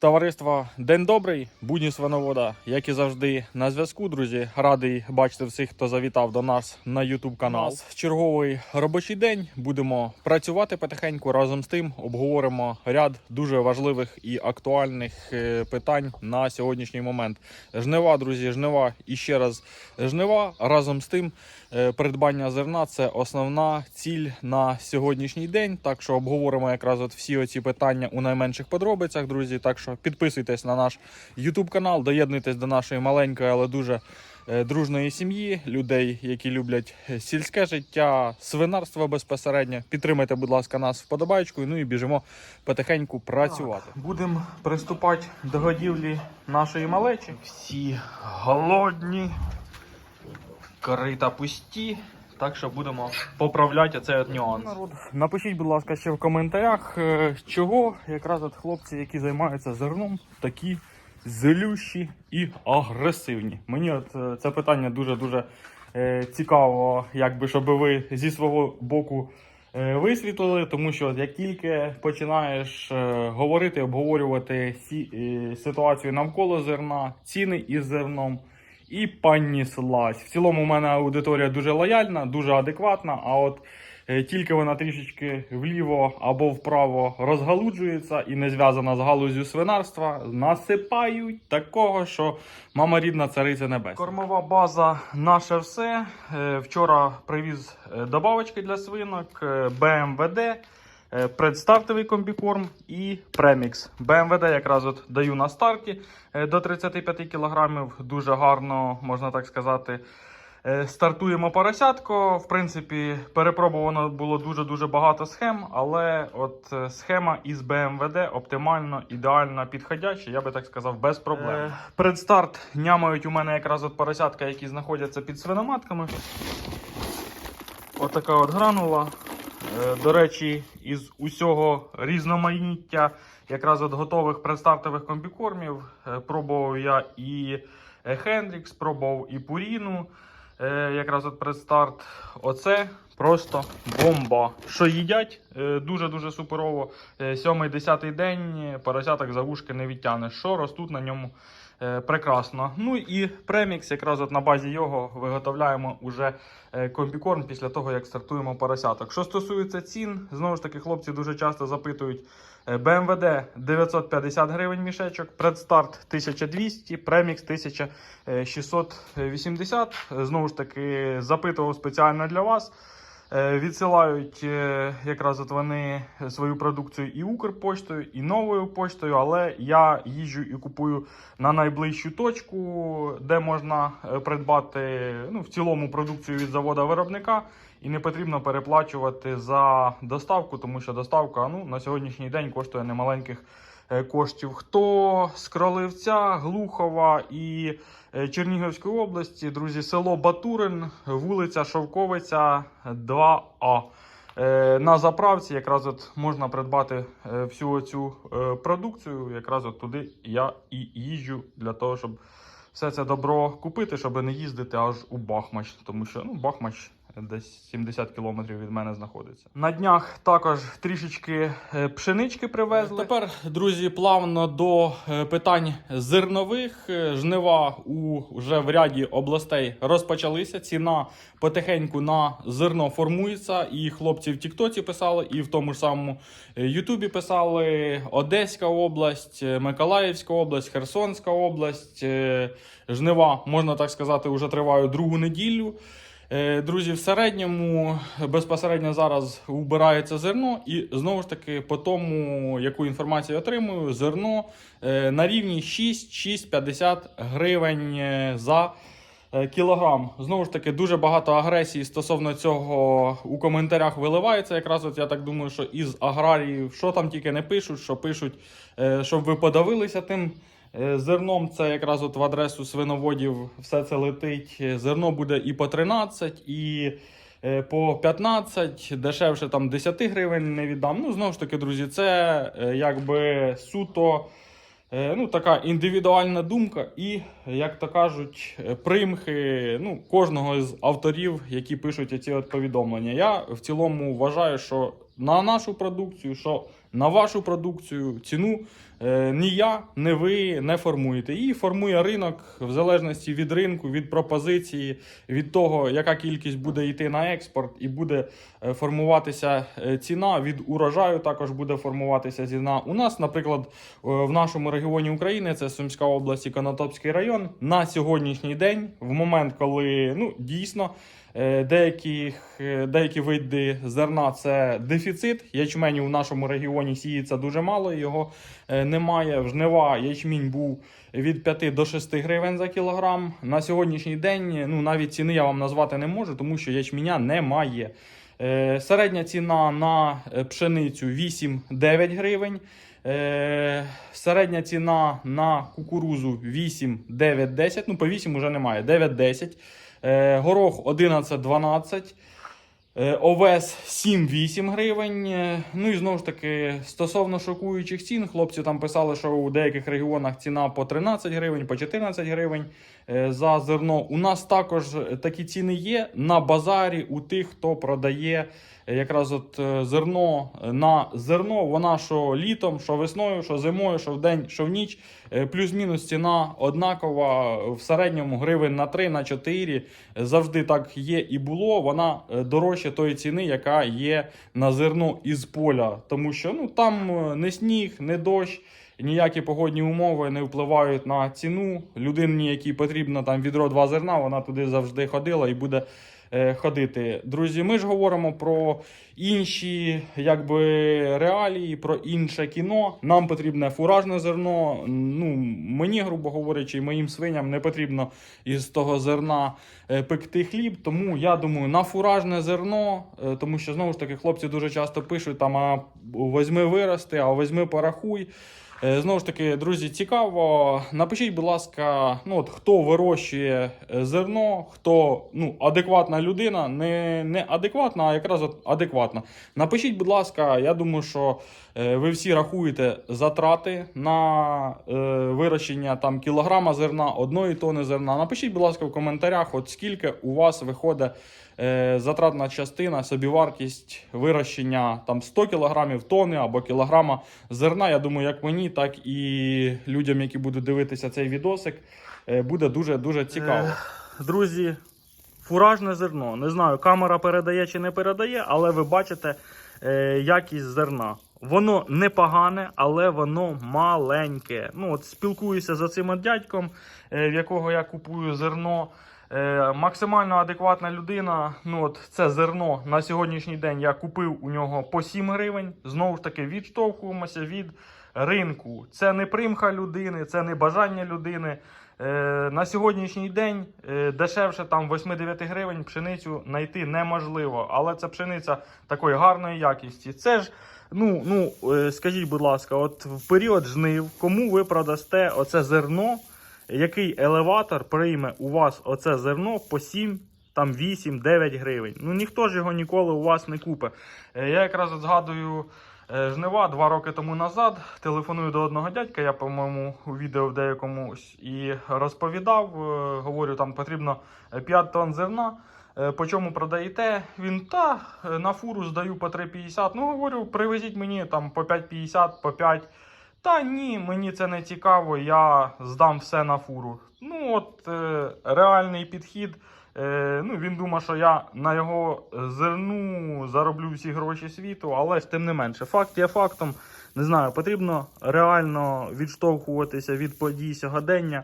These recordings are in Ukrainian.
Товариство, день добрий, будні свиновода, як і завжди, на зв'язку, друзі. Радий бачити всіх, хто завітав до нас на YouTube канал. Черговий робочий день. Будемо працювати потихеньку. Разом з тим обговоримо ряд дуже важливих і актуальних е, питань на сьогоднішній момент. Жнива, друзі, жнива і ще раз жнива. Разом з тим, е, придбання зерна це основна ціль на сьогоднішній день. Так що обговоримо якраз от всі оці питання у найменших подробицях, друзі. Так що підписуйтесь на наш YouTube канал, доєднуйтесь до нашої маленької, але дуже е, дружної сім'ї, людей, які люблять е, сільське життя, свинарство безпосередньо. Підтримайте, будь ласка, нас вподобайкою. Ну і біжимо потихеньку працювати. Будемо приступати до годівлі нашої малечі. Всі голодні, корита пусті. Так що будемо поправляти цей от нюанс. Народ, напишіть, будь ласка, ще в коментарях, е, чого якраз от хлопці, які займаються зерном, такі злющі і агресивні. Мені от е, це питання дуже дуже е, цікаво, якби щоб ви зі свого боку висвітлили, тому що як тільки починаєш говорити, обговорювати ситуацію навколо зерна, ціни із зерном. І понеслась. В цілому, у мене аудиторія дуже лояльна, дуже адекватна. А от е, тільки вона трішечки вліво або вправо розгалуджується і не зв'язана з галузю свинарства, насипають такого, що мама рідна цариця небес. Кормова база наше все. Е, Вчора привіз е, добавочки для свинок, БМВД. Е, Представтовий комбікорм і премікс. БМВД якраз от даю на старті е, до 35 кг. Дуже гарно, можна так сказати. Е, Стартуємо поросятко. В принципі, перепробовано було дуже-дуже багато схем, але от схема із БМВД оптимально, ідеально підходяща, я би так сказав, без проблем. Предстарт нямають у мене якраз от поросятка, які знаходяться під свиноматками. Отака от гранула. Е, До речі, із усього різноманіття якраз от готових представтових комбікормів е, пробував я і е, Хендрікс, пробував і Пуріну. Якраз от предстарт. Оце просто бомба. Що їдять? Дуже-дуже суперово. Е, Сьомий, десятий день поросяток за вушки не відтягнеш. Що ростуть на ньому прекрасно. Ну і премікс, якраз от на базі його виготовляємо уже е, комбікорм після того, як стартуємо поросяток. Що стосується цін, знову ж таки, хлопці дуже часто запитують. е, БМВД 950 гривень мішечок, предстарт 1200, премікс 1680. Е, Знову ж таки, запитував спеціально для вас. Е, Відсилають е, якраз от вони свою продукцію і Укрпоштою, і новою поштою, але я їжджу і купую на найближчу точку, де можна е, придбати ну, в цілому продукцію від завода виробника. І не потрібно переплачувати за доставку, тому що доставка ну, на сьогоднішній день коштує немаленьких коштів. Хто з Кроливця, Глухова і Чернігівської області, друзі, село Батурин, вулиця Шовковиця, 2А. Е, На заправці якраз от можна придбати е, всю цю продукцію. Якраз от туди я і їжджу для того, щоб все це добро купити, щоб не їздити аж у Бахмач, тому що ну, Бахмач десь 70 кілометрів від мене знаходиться. На днях також трішечки е, пшенички привезли. Тепер, друзі, плавно до е, питань зернових. Е, Жнива у вже в ряді областей розпочалися. Ціна потихеньку на зерно формується. І хлопці в Тіктоці писали, і в тому ж самому е, Ютубі писали Одеська область, е, Миколаївська область, Херсонська область. Е, Жнива, можна так сказати, вже тривають другу неділю. Е, Друзі, в середньому безпосередньо зараз вбирається зерно, і знову ж таки, по тому, яку інформацію я отримую, зерно е, на рівні 6-6,50 гривень е, за е, кілограм. Знову ж таки, дуже багато агресії стосовно цього у коментарях виливається. Якраз от я так думаю, що із аграріїв, що там тільки не пишуть, що пишуть, е, щоб ви подавилися тим. Е, Зерном це якраз от в адресу свиноводів все це летить. Е, Зерно буде і по 13, і е, по 15, дешевше там 10 гривень не віддам. Ну, знову ж таки, друзі, це якби суто ну, така індивідуальна думка, і, як то кажуть, примхи ну, кожного з авторів, які пишуть ці повідомлення. Я в цілому вважаю, що на нашу продукцію, що на вашу продукцію ціну ні я, ні ви не формуєте. І формує ринок в залежності від ринку, від пропозиції, від того, яка кількість буде йти на експорт, і буде е, формуватися е, ціна. Від урожаю також буде формуватися ціна. У нас, наприклад, е, в нашому регіоні України, це Сумська область і Конотопський район, на сьогоднішній день, в момент, коли ну дійсно. Е, Деякі, деякі види зерна це дефіцит. Ячменю в нашому регіоні сіється дуже мало, його е, немає. В жнива ячмінь був від 5 до 6 гривень за кілограм. На сьогоднішній день ну, навіть ціни я вам назвати не можу, тому що ячменя немає. Е, Середня ціна на е, пшеницю 8-9 гривень. Е, Середня ціна на кукурузу 8, 9, 10. Ну, по 8 вже немає. 9, 10. Е, Горох 11, 12. Е, Овес 7-8 гривень. Е, Ну і знову ж таки, стосовно шокуючих цін, хлопці там писали, що у деяких регіонах ціна по 13 гривень, по 14 гривень е, за зерно. У нас також такі ціни є на базарі у тих, хто продає е, якраз от е, зерно на зерно. Вона що літом, що весною, що зимою, що вдень, що в ніч. Е, Плюс-мінус ціна однакова в середньому гривень на 3, на 4. Завжди так є і було. Вона е, дорожча тої ціни, яка є на зерно із поля. Тому що ну, там е, не сніг, не дощ. Ніякі погодні умови не впливають на ціну. Людині, якій потрібно там відро два зерна, вона туди завжди ходила і буде е, ходити. Друзі, ми ж говоримо про інші якби, реалії, про інше кіно. Нам потрібне фуражне зерно. Ну, мені, грубо говорячи, моїм свиням не потрібно із того зерна е, пекти хліб. Тому я думаю, на фуражне зерно, е, тому що знову ж таки хлопці дуже часто пишуть: там, а возьми вирости, а возьми порахуй. Е, Знову ж таки, друзі, цікаво. Напишіть, будь ласка, ну от хто вирощує е, зерно, хто ну, адекватна людина, не, не адекватна, а якраз адекватна. Напишіть, будь ласка, я думаю, що е, ви всі рахуєте затрати на е, вирощення там кілограма зерна, одної тони зерна. Напишіть, будь ласка, в коментарях, от скільки у вас виходить затратна частина, собівартість вирощення там 100 кілограмів тони або кілограма зерна. Я думаю, як мені, так і людям, які будуть дивитися цей відосик, е, буде дуже дуже цікаво. Друзі, фуражне зерно. Не знаю, камера передає чи не передає, але ви бачите е, якість зерна. Воно непогане, але воно маленьке. Ну, от спілкуюся за цим дядьком, е, в якого я купую зерно. Е, максимально адекватна людина. Ну, от це зерно на сьогоднішній день я купив у нього по 7 гривень. Знову ж таки, відштовхуємося від ринку. Це не примха людини, це не бажання людини. Е, на сьогоднішній день е, дешевше там 8-9 гривень пшеницю знайти неможливо. Але це пшениця такої гарної якісті. Це ж, ну, ну е, скажіть, будь ласка, от в період жнив, кому ви продасте оце зерно, який елеватор прийме у вас оце зерно по 7 там 8-9 гривень. Ну ніхто ж його ніколи у вас не купить. Е, Я якраз згадую е, жнива два роки тому назад. Телефоную до одного дядька, я, по-моєму, у відео в деякому і розповідав. Е, Говорю, там потрібно 5 тонн зерна. По чому продаєте? Він та на фуру здаю по 3,50. Ну, говорю, привезіть мені там по 5,50, по 5. Та ні, мені це не цікаво, я здам все на фуру. Ну, от е, реальний підхід. Е, ну, він думає, що я на його зерну зароблю всі гроші світу, але ж тим не менше. Факт є фактом. Не знаю, потрібно реально відштовхуватися від подій сьогодення,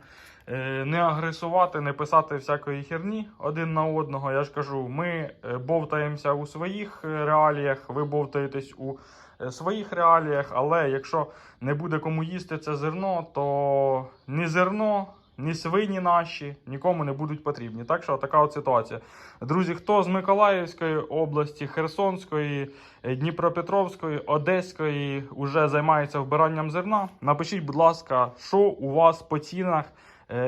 не агресувати, не писати всякої херні один на одного. Я ж кажу, ми е, бовтаємося у своїх е, реаліях, ви бовтаєтесь у е, своїх реаліях, але якщо не буде кому їсти це зерно, то ні зерно, ні свині наші нікому не будуть потрібні. Так що така от ситуація. Друзі, хто з Миколаївської області, Херсонської, е, Дніпропетровської, Одеської вже займається вбиранням зерна, напишіть, будь ласка, що у вас по цінах е,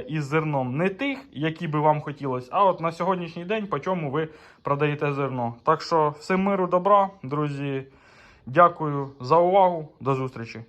із зерном. Не тих, які би вам хотілося, а от на сьогоднішній день, по чому ви продаєте зерно. Так що всім миру, добра, друзі. Дякую за увагу. До зустрічі.